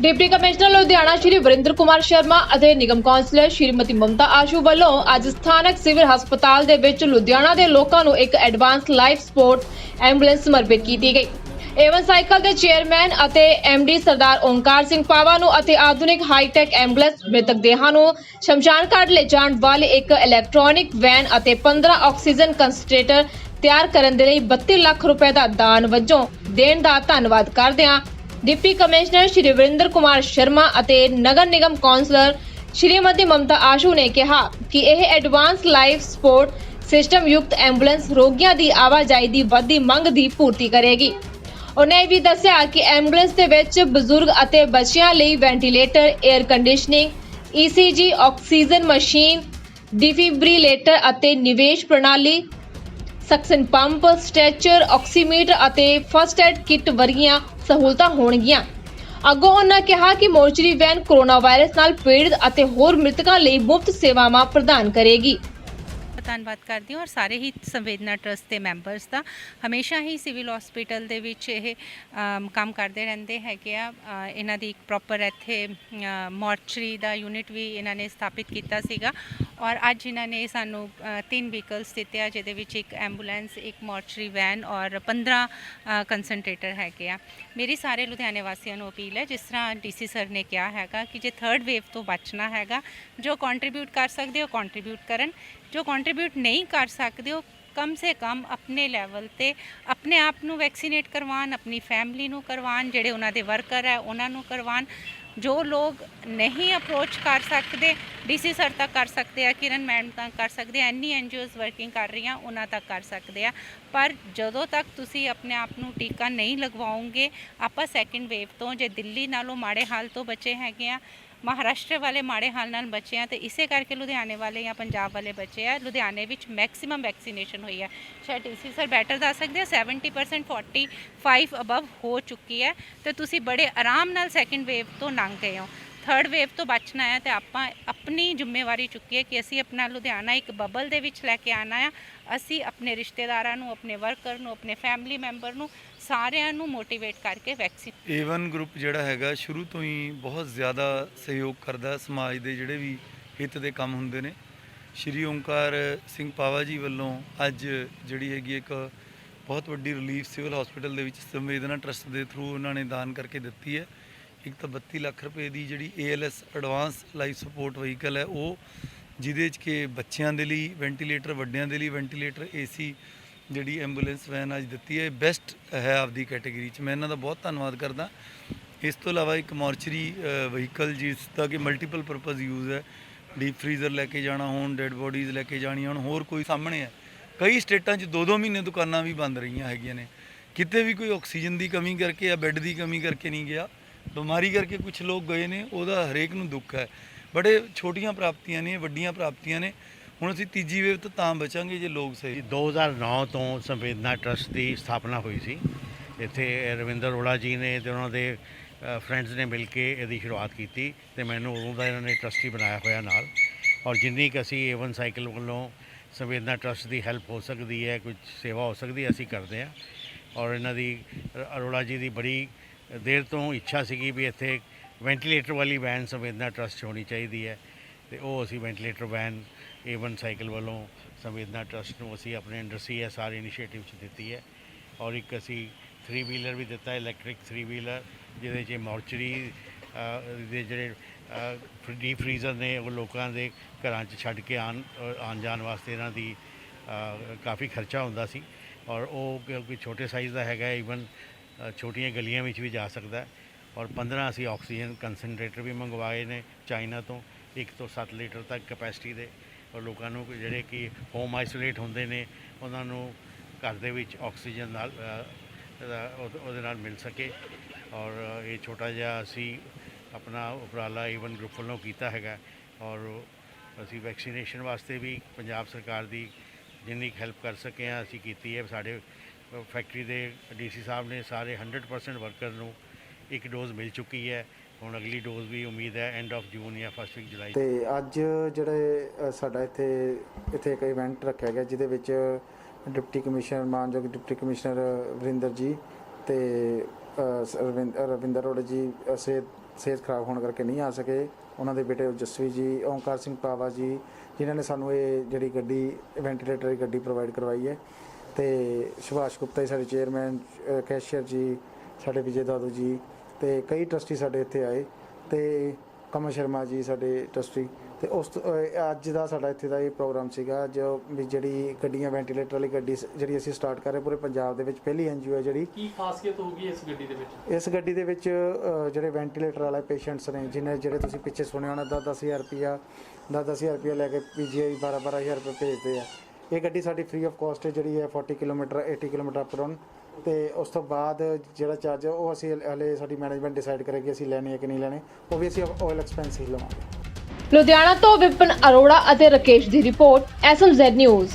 Deputy commissioner Ludhiana Shri Varinder Kumar Sharma ਅਤੇ ਨਿਗਮ councillor Shrimati ਮਮਤਾ ਆਸ਼ੂ ਵੱਲੋਂ ਅੱਜ ਸਥਾਨਕ ਸਿਵਲ ਹਸਪਤਾਲ ਦੇ ਵਿੱਚ ਲੁਧਿਆਣਾ ਦੇ ਲੋਕਾਂ ਨੂੰ ਇੱਕ ਐਡਵਾਂਸ ਲਾਈਫ ਸਪੋਰਟ ਐਂਬੂਲੈਂਸ ਸਮਰਪਿਤ ਕੀਤੀ ਗਈ। ਏਵਨ ਸਾਈਕਲ ਦੇ ਚੇਅਰਮੈਨ ਅਤੇ ਡੀ ਸਰਦਾਰ ਓਮਕਾਰ ਸਿੰਘ ਪਾਵਾ ਨੂੰ ਅਤੇ ਆਧੁਨਿਕ ਹਾਈਟੈਕ ਐਂਬੂਲੈਂਸ ਮ੍ਰਿਤਕ ਦੇਹਾਂ ਨੂੰ ਸ਼ਮਸ਼ਾਨ ਘਾਟ ਲੈ ਜਾਣ ਵਾਲੇ ਇੱਕ ਇਲੈਕਟ੍ਰੋਨਿਕ ਵੈਨ ਅਤੇ 15 ਆਕਸੀਜਨ ਕੰਸਟ੍ਰੇਟਰ ਤਿਆਰ ਕਰਨ ਦੇ ਲਈ 32 ਲੱਖ ਰੁਪਏ ਦਾ ਦਾਨ ਵਜੋਂ ਦੇਣ ਦਾ ਧੰਨਵਾਦ ਕਰਦਿਆਂ ਡਿਪਟੀ ਕਮਿਸ਼ਨਰ ਸ਼੍ਰੀ ਵਰਿੰਦਰ ਕੁਮਾਰ ਸ਼ਰਮਾ ਅਤੇ ਨਗਰ ਨਿਗਮ ਕੌਂਸਲਰ ਸ਼੍ਰੀਮਤੀ ਮਮਤਾ ਆਸ਼ੂ ਨੇ ਕਿਹਾ ਕਿ ਇਹ ਐਡਵਾਂਸ ਲਾਈਫ ਸਪੋਰਟ ਸਿਸਟਮ ਯੁਕਤ ਐਂਬੂਲੈਂਸ ਰੋਗੀਆਂ ਦੀ ਆਵਾਜਾਈ ਦੀ ਵੱਧਦੀ ਮੰਗ ਦੀ ਪੂਰਤੀ ਕਰੇਗੀ। ਉਹਨੇ ਇਹ ਵੀ ਦੱਸਿਆ ਕਿ ਐਂਬੂਲੈਂਸ ਦੇ ਵਿੱਚ ਬਜ਼ੁਰਗ ਅਤੇ ਬੱਚਿਆਂ ਲਈ ventilator air conditioning ECG oxygen machine, defibrillator ਅਤੇ ਨਿਵੇਸ਼ ਪ੍ਰਣਾਲੀ ਸਕਸ਼ਨ ਪੰਪ ਸਟੈਚਰ ਆਕਸੀਮੀਟਰ ਅਤੇ ਫਸਟ ਐਡ ਕਿੱਟ ਵਰਗੀਆਂ ਸਹੂਲਤਾਂ ਹੋਣਗੀਆਂ। ਅੱਗੋਂ ਉਹਨਾਂ ਕਿਹਾ ਕਿ ਮੋਰਚਰੀ ਵੈਨ ਕੋਰੋਨਾ ਵਾਇਰਸ ਨਾਲ ਪੀੜਤ ਅਤੇ ਹੋਰ ਮ੍ਰਿਤਕਾਂ ਲਈ ਮੁਫਤ ਸੇਵਾਵਾਂ ਪ੍ਰਦਾਨ ਕਰੇਗੀ। ਧੰਨਵਾਦ ਕਰਦੀ ਹਾਂ ਔਰ ਸਾਰੇ ਹੀ ਸੰਵੇਦਨਾ ਟਰਸਟ ਦੇ ਮੈਂਬਰਸ ਦਾ। ਹਮੇਸ਼ਾ ਹੀ ਸਿਵਲ ਹਸਪੀਟਲ ਦੇ ਵਿੱਚ ਇਹ ਕੰਮ ਕਰਦੇ ਰਹਿੰਦੇ ਹੈਗੇ ਆ। ਇਹਨਾਂ ਦੀ ਇੱਕ ਪ੍ਰੋਪਰ ਇੱਥੇ ਮੋਰਚਰੀ ਦਾ ਯੂਨਿਟ ਵੀ ਇਹਨਾਂ ਨੇ ਸਥਾਪਿਤ ਕੀਤਾ ਸੀਗਾ। ਔਰ ਅੱਜ ਇਹਨਾਂ ਨੇ ਸਾਨੂੰ ਤਿੰਨ ਵਹੀਕਲਸ ਦਿੱਤੇ ਆ, ਜਿਹਦੇ ਵਿੱਚ ਇੱਕ ਐਂਬੂਲੈਂਸ, ਇੱਕ ਮੋਰਚਰੀ ਵੈਨ ਔਰ 15 ਕੰਸਨਟ੍ਰੇਟਰ ਹੈਗੇ ਆ। ਮੇਰੀ ਸਾਰੇ ਲੁਧਿਆਣੇ ਵਾਸੀਆਂ ਨੂੰ ਅਪੀਲ ਹੈ, ਜਿਸ ਤਰ੍ਹਾਂ ਡੀਸੀ ਸਰ ਨੇ ਕਿਹਾ ਹੈਗਾ, ਕਿ ਜੇ ਥਰਡ ਵੇਵ ਤੋਂ ਬਚਣਾ ਹੈਗਾ, ਜੋ ਕੰਟਰੀਬਿਊਟ ਕਰ ਸਕਦੇ ਹੋ ਕੰਟਰੀਬਿਊਟ ਕਰਨ। ਜੋ ਕੰਟਰੀਬਿਊਟ ਨਹੀਂ ਕਰ ਸਕਦੇ, ਉਹ ਕਮ ਸੇ ਕਮ ਆਪਣੇ ਲੈਵਲ ਤੇ ਆਪਣੇ ਆਪ ਨੂੰ ਵੈਕਸੀਨੇਟ ਕਰਵਾਉਣ, ਆਪਣੀ ਫੈਮਿਲੀ ਨੂੰ ਕਰਵਾਉਣ, ਜਿਹੜੇ ਉਹਨਾਂ ਦੇ ਵਰਕਰ ਹੈ, ਉਹਨਾਂ ਨੂੰ ਕਰਵਾਉਣ। ਜੋ ਲੋਕ ਨਹੀਂ ਅਪਰੋਚ ਕਰ ਸਕਦੇ ਡੀਸੀ ਸਰ ਤੱਕ ਕਰ ਸਕਦੇ ਆ, ਕਿਰਨ ਮੈਡਮ ਤੱਕ ਕਰ ਸਕਦੇ ਆ ਐਨੀ ਐਨਜੀਓਜ਼ ਵਰਕਿੰਗ ਕਰ ਰਹੀਆਂ, ਉਹਨਾਂ ਤੱਕ ਕਰ ਸਕਦੇ ਆ। ਪਰ ਜਦੋਂ ਤੱਕ ਤੁਸੀਂ ਆਪਣੇ ਆਪ ਨੂੰ ਟੀਕਾ ਨਹੀਂ ਲਗਵਾਓਗੇ, ਆਪਾਂ ਸੈਕਿੰਡ ਵੇਵ ਤੋਂ, ਜੇ ਦਿੱਲੀ ਨਾਲੋਂ ਮਾੜੇ ਹਾਲ ਤੋਂ ਬਚੇ ਹੈਗੇ ਆ ਮਹਾਰਾਸ਼ਟਰ ਵਾਲੇ ਮਾੜੇ ਹਾਲ ਨਾਲ ਬਚੇ ਆ ਤੇ ਇਸੇ ਕਰਕੇ ਲੁਧਿਆਣੇ ਵਾਲੇ ਜਾਂ ਪੰਜਾਬ ਵਾਲੇ ਬੱਚੇ ਆ। ਲੁਧਿਆਣੇ ਵਿੱਚ ਮੈਕਸਿਮਮ ਵੈਕਸੀਨੇਸ਼ਨ ਹੋਈ ਹੈ ਸ਼ਾਇਦ ਡੀਸੀ ਸਰ ਬੈਟਰ ਦੱਸ ਸਕਦੇ ਆ? 70% 45 ਅਬਵ ਹੋ ਚੁੱਕੀ ਹੈ ਤੇ ਤੁਸੀਂ ਬੜੇ ਆਰਾਮ ਨਾਲ ਸੈਕਿੰਡ ਵੇਵ ਤੋਂ ਲੰਘ ਗਏ ਹੋ। ਥਰਡ ਵੇਵ ਤੋਂ ਬਚਣਾ ਹੈ ਤੇ ਆਪਾਂ ਆਪਣੀ ਜ਼ਿੰਮੇਵਾਰੀ ਚੁੱਕੀ ਹੈ ਕਿ ਅਸੀਂ ਆਪਣਾ ਲੁਧਿਆਣਾ ਇੱਕ ਬਬਲ ਦੇ ਵਿੱਚ ਲੈ ਕੇ ਆਣਾ ਆ। ਅਸੀਂ ਆਪਣੇ ਰਿਸ਼ਤੇਦਾਰਾਂ ਨੂੰ, ਆਪਣੇ ਵਰਕਰ ਨੂੰ, ਆਪਣੇ ਫੈਮਿਲੀ ਮੈਂਬਰ ਨੂੰ ਸਾਰਿਆਂ ਨੂੰ ਮੋਟੀਵੇਟ ਕਰਕੇ ਵੈਕਸੀਨ ਏਵਨ ਗਰੁੱਪ ਜਿਹੜਾ ਹੈਗਾ, ਸ਼ੁਰੂ ਤੋਂ ਹੀ ਬਹੁਤ ਜ਼ਿਆਦਾ ਸਹਿਯੋਗ ਕਰਦਾ ਸਮਾਜ ਦੇ ਜਿਹੜੇ ਵੀ ਹਿੱਤ ਦੇ ਕੰਮ ਹੁੰਦੇ ਨੇ। ਸ਼੍ਰੀ ਓਮਕਾਰ ਸਿੰਘ ਪਾਵਾ ਜੀ ਵੱਲੋਂ ਅੱਜ ਜਿਹੜੀ ਹੈਗੀ ਇੱਕ ਬਹੁਤ ਵੱਡੀ ਰਿਲੀਫ ਸਿਵਲ ਹਸਪੀਟਲ ਦੇ ਵਿੱਚ ਸੰਵੇਦਨਾ ਟਰਸਟ ਦੇ ਥਰੂ ਉਹਨਾਂ ਨੇ ਦਾਨ ਕਰਕੇ ਦਿੱਤੀ ਹੈ। ਇੱਕ ਤਾਂ 32 ਲੱਖ ਰੁਪਏ ਦੀ ਜਿਹੜੀ ALS advance life support vehicle ਹੈ, ਉਹ ਜਿਹਦੇ 'ਚ ਕਿ ਬੱਚਿਆਂ ਦੇ ਲਈ ਵੈਂਟੀਲੇਟਰ ਵੱਡਿਆਂ ਦੇ ਲਈ ਵੈਂਟੀਲੇਟਰ AC ਜਿਹੜੀ ਐਂਬੂਲੈਂਸ ਵੈਨ ਅੱਜ ਦਿੱਤੀ ਹੈ ਬੈਸਟ ਹੈ ਆਪਦੀ ਕੈਟਾਗਰੀ 'ਚ। ਮੈਂ ਇਹਨਾਂ ਦਾ ਬਹੁਤ ਧੰਨਵਾਦ ਕਰਦਾ। ਇਸ ਤੋਂ ਇਲਾਵਾ ਇੱਕ ਮੋਰਚਰੀ ਵਹੀਕਲ ਜਿਸ ਦਾ ਕਿ ਮਲਟੀਪਲ ਪਰਪਸ ਯੂਜ਼ ਹੈ। ਡੀਪ ਫਰੀਜ਼ਰ ਲੈ ਕੇ ਜਾਣਾ ਹੋਣ ਡੈੱਡ ਬੋਡੀਜ਼ ਲੈ ਕੇ ਜਾਣੀਆਂ ਹੋਣ, ਹੋਰ ਕੋਈ ਸਾਹਮਣੇ ਹੈ। ਕਈ ਸਟੇਟਾਂ 'ਚ ਦੋ ਦੋ ਮਹੀਨੇ ਦੁਕਾਨਾਂ ਵੀ ਬੰਦ ਰਹੀਆਂ ਹੈਗੀਆਂ ਨੇ। ਕਿਤੇ ਵੀ ਕੋਈ ਆਕਸੀਜਨ ਦੀ ਕਮੀ ਕਰਕੇ ਜਾਂ ਬੈੱਡ ਦੀ ਕਮੀ ਕਰਕੇ ਨਹੀਂ ਗਿਆ, ਬਿਮਾਰੀ ਕਰਕੇ ਕੁਝ ਲੋਕ ਗਏ ਨੇ, ਉਹਦਾ ਹਰੇਕ ਨੂੰ ਦੁੱਖ ਹੈ। ਬੜੇ ਛੋਟੀਆਂ ਪ੍ਰਾਪਤੀਆਂ ਨੇ, ਵੱਡੀਆਂ ਪ੍ਰਾਪਤੀਆਂ ਨੇ। ਹੁਣ ਅਸੀਂ ਤੀਜੀ ਵੇਵ ਤੋਂ ਤਾਂ ਬਚਾਂਗੇ ਜੇ ਲੋਕ ਸਹੀ। 2009 ਤੋਂ ਸੰਵੇਦਨਾ ਟਰਸਟ ਦੀ ਸਥਾਪਨਾ ਹੋਈ ਸੀ। ਇੱਥੇ ਰਵਿੰਦਰ ਅਰੋੜਾ ਜੀ ਨੇ ਤੇ ਉਹਨਾਂ ਦੇ ਫਰੈਂਡਸ ਨੇ ਮਿਲ ਕੇ ਇਹਦੀ ਸ਼ੁਰੂਆਤ ਕੀਤੀ ਤੇ ਮੈਨੂੰ ਉਦੋਂ ਦਾ ਇਹਨਾਂ ਨੇ ਟਰਸਟੀ ਬਣਾਇਆ ਹੋਇਆ ਨਾਲ। ਔਰ ਜਿੰਨੀ ਕੁ ਅਸੀਂ ਏਵਨ ਸਾਈਕਲ ਵੱਲੋਂ ਸੰਵੇਦਨਾ ਟਰਸਟ ਦੀ ਹੈਲਪ ਹੋ ਸਕਦੀ ਹੈ, ਕੁਝ ਸੇਵਾ ਹੋ ਸਕਦੀ ਹੈ, ਅਸੀਂ ਕਰਦੇ ਹਾਂ। ਔਰ ਇਹਨਾਂ ਦੀ ਅਰੋੜਾ ਜੀ ਦੀ ਬੜੀ ਦੇਰ ਤੋਂ ਇੱਛਾ ਸੀਗੀ ਵੀ ਇੱਥੇ ਵੈਂਟੀਲੇਟਰ ਵਾਲੀ ਵੈਨ ਸੰਵੇਦਨਾ ਟਰਸਟ 'ਚ ਹੋਣੀ ਚਾਹੀਦੀ ਹੈ। ਤੇ ਉਹ ਅਸੀਂ ਵੈਂਟੀਲੇਟਰ ਵੈਨ ਏਵਨ ਸਾਈਕਲ ਵੱਲੋਂ ਸੰਵੇਦਨਾ ਟਰਸਟ ਨੂੰ ਅਸੀਂ ਆਪਣੇ ਅੰਡਰ ਸੀਐਸਆਰ ਇਨੀਸ਼ੀਏਟਿਵ 'ਚ ਦਿੱਤੀ ਹੈ ਔਰ ਇੱਕ ਅਸੀਂ 3 ਵੀਲਰ ਵੀ ਦਿੱਤਾ ਇਲੈਕਟ੍ਰਿਕ 3 ਵੀਲਰ ਜਿਹਦੇ 'ਚ ਮੋਰਚਰੀ ਦੇ ਜਿਹੜੇ ਡੀ ਫਰੀਜ਼ਰ ਨੇ, ਉਹ ਲੋਕਾਂ ਦੇ ਘਰਾਂ 'ਚ ਛੱਡ ਕੇ ਆਣ ਆਉਣ ਜਾਣ ਵਾਸਤੇ ਇਹਨਾਂ ਦੀ ਕਾਫੀ ਖਰਚਾ ਹੁੰਦਾ ਸੀ ਔਰ ਉਹ ਕਿਉਂਕਿ ਛੋਟੇ ਸਾਈਜ਼ ਦਾ ਹੈਗਾ ਈਵਨ ਛੋਟੀਆਂ ਗਲੀਆਂ ਵਿੱਚ ਵੀ ਜਾ ਸਕਦਾ ਔਰ 15 ਅਸੀਂ ਆਕਸੀਜਨ ਕੰਸਨਟ੍ਰੇਟਰ ਵੀ ਮੰਗਵਾਏ ਨੇ ਚਾਈਨਾ ਤੋਂ 1 ਤੋਂ 7 ਲੀਟਰ ਤੱਕ ਕਪੈਸਿਟੀ ਦੇ ਔਰ ਲੋਕਾਂ ਨੂੰ ਜਿਹੜੇ ਕਿ ਹੋਮ ਆਈਸੋਲੇਟ ਹੁੰਦੇ ਨੇ, ਉਹਨਾਂ ਨੂੰ ਘਰ ਦੇ ਵਿੱਚ ਆਕਸੀਜਨ ਨਾਲ ਉਹਦੇ ਨਾਲ ਮਿਲ ਸਕੇ। ਔਰ ਇਹ ਛੋਟਾ ਜਿਹਾ ਅਸੀਂ ਆਪਣਾ ਉਪਰਾਲਾ ਈਵਨ ਗਰੁੱਪ ਵੱਲੋਂ ਕੀਤਾ ਹੈਗਾ। ਔਰ ਅਸੀਂ ਵੈਕਸੀਨੇਸ਼ਨ ਵਾਸਤੇ ਵੀ ਪੰਜਾਬ ਸਰਕਾਰ ਦੀ ਜਿੰਨੀ ਹੈਲਪ ਕਰ ਸਕੇ ਹਾਂ, ਅਸੀਂ ਕੀਤੀ ਹੈ। ਸਾਡੇ ਫੈਕਟਰੀ ਦੇ ਡੀਸੀ ਸਾਹਿਬ ਨੇ ਸਾਰੇ 100% ਵਰਕਰ ਨੂੰ ਇੱਕ ਡੋਜ਼ ਮਿਲ ਚੁੱਕੀ ਹੈ। ਹੁਣ ਅਗਲੀ ਡੋਜ਼ ਵੀ ਉਮੀਦ ਹੈ ਐਂਡ ਆਫ ਜੂਨ ਜਾਂ ਫਸਟ ਵੀਕ ਜੁਲਾਈ ਤੇ ਅੱਜ ਜਿਹੜੇ ਅ, ਸਾਡਾ ਇੱਥੇ ਇੱਥੇ ਇੱਕ ਇਵੈਂਟ ਰੱਖਿਆ ਗਿਆ ਜਿਹਦੇ ਵਿੱਚ ਡਿਪਟੀ ਕਮਿਸ਼ਨਰ ਮਾਨਯੋਗ ਡਿਪਟੀ ਕਮਿਸ਼ਨਰ ਵਰਿੰਦਰ ਜੀ ਤੇ ਅ, ਸ- ਰਵਿੰਦ- ਰਵਿੰਦਰ ਰੋੜ ਜੀ ਅ, ਸਿਹਤ ਸਿਹਤ ਖਰਾਬ ਹੋਣ ਕਰਕੇ ਨਹੀਂ ਆ ਸਕੇ। ਉਹਨਾਂ ਦੇ ਬੇਟੇ ਜਸਵੀ ਜੀ ਓਮਕਾਰ ਸਿੰਘ ਪਾਵਾ ਜੀ ਜਿਨ੍ਹਾਂ ਨੇ ਸਾਨੂੰ ਇਹ ਜਿਹੜੀ ਗੱਡੀ ਵੈਂਟੀਲੇਟਰ ਦੀ ਗੱਡੀ ਪ੍ਰੋਵਾਈਡ ਕਰਵਾਈ ਹੈ। ਤੇ ਸੁਭਾਸ਼ ਗੁਪਤਾ ਜੀ ਸਾਡੇ ਚੇਅਰਮੈਨ ਅ, ਕੈਸ਼ੀਅਰ ਜੀ ਸਾਡੇ ਵਿਜੇ ਦਾਦੂ ਜੀ ਤੇ ਕਈ ਟਰਸਟੀ ਸਾਡੇ ਇੱਥੇ ਆਏ ਤੇ ਕਮਲ ਸ਼ਰਮਾ ਜੀ ਸਾਡੇ ਟਰਸਟੀ ਤੇ ਉਸ ਤੋਂ- ਅੱਜ ਦਾ ਸਾਡਾ ਇੱਥੇ ਦਾ ਇਹ ਪ੍ਰੋਗਰਾਮ ਸੀਗਾ ਜੋ ਵੀ ਜਿਹੜੀ ਗੱਡੀਆਂ ਵੈਂਟੀਲੇਟਰ ਵਾਲੀ ਗੱਡੀ ਸ- ਜਿਹੜੀ ਅਸੀਂ ਸਟਾਰਟ ਕਰ ਰਹੇ ਪੂਰੇ ਪੰਜਾਬ ਦੇ ਵਿੱਚ ਪਹਿਲੀ ਐਨਜੀਓ ਹੈ ਜਿਹੜੀ। ਕੀ ਖਾਸੀਅਤ ਹੋਊਗੀ ਇਸ ਗੱਡੀ ਦੇ ਵਿੱਚ? ਇਸ ਗੱਡੀ ਦੇ ਵਿੱਚ ਅ, ਜਿਹੜੇ ਵੈਂਟੀਲੇਟਰ ਵਾਲੇ ਪੇਸ਼ੈਂਟਸ ਨੇ ਜਿਨ੍ਹਾਂ ਜਿਹੜੇ ਤੁਸੀਂ ਪਿੱਛੇ ਸੁਣਿਆ ਹੋਣਾ 10-10000 ਰੁਪਿਆ 10-10000 ਰੁਪਿਆ ਲੈ ਕੇ ਪੀਜੀਆਈ 12-12000 ਰੁਪਏ ਭੇਜਦੇ ਆ। ਇਹ ਗੱਡੀ ਸਾਡੀ ਫ੍ਰੀ ਆਫ ਕਾਸਟ ਹੈ ਜਿਹੜੀ ਹੈ 40 ਕਿਲੋਮੀਟਰ 80 ਕਿਲੋਮੀਟਰ ਅਪ ਡਾਊਨ ਤੇ ਉਸ ਤੋਂ ਬਾਅਦ ਜਿਹੜਾ ਚਾਰਜ ਉਹ ਅਸੀਂ ਹਲੇ- ਸਾਡੀ ਮੈਨੇਜਮੈਂਟ ਡਿਸਾਈਡ ਕਰੇਗੀ ਅਸੀਂ ਲੈਣੇ ਹੈ ਕਿ ਨਹੀਂ ਲੈਣੇ, ਉਹ ਵੀ ਅਸੀਂ ਆਇਲ ਐਕਸਪੈਂਸ ਹੀ ਲਵਾਂਗੇ। ਲੁਧਿਆਣਾ ਤੋਂ ਵਿਪਨ ਅਰੋੜਾ ਅਤੇ ਰਕੇਸ਼ ਦੀ ਰਿਪੋਰਟ ਐਸਐਮਜ਼ੈਡ ਨਿਊਜ਼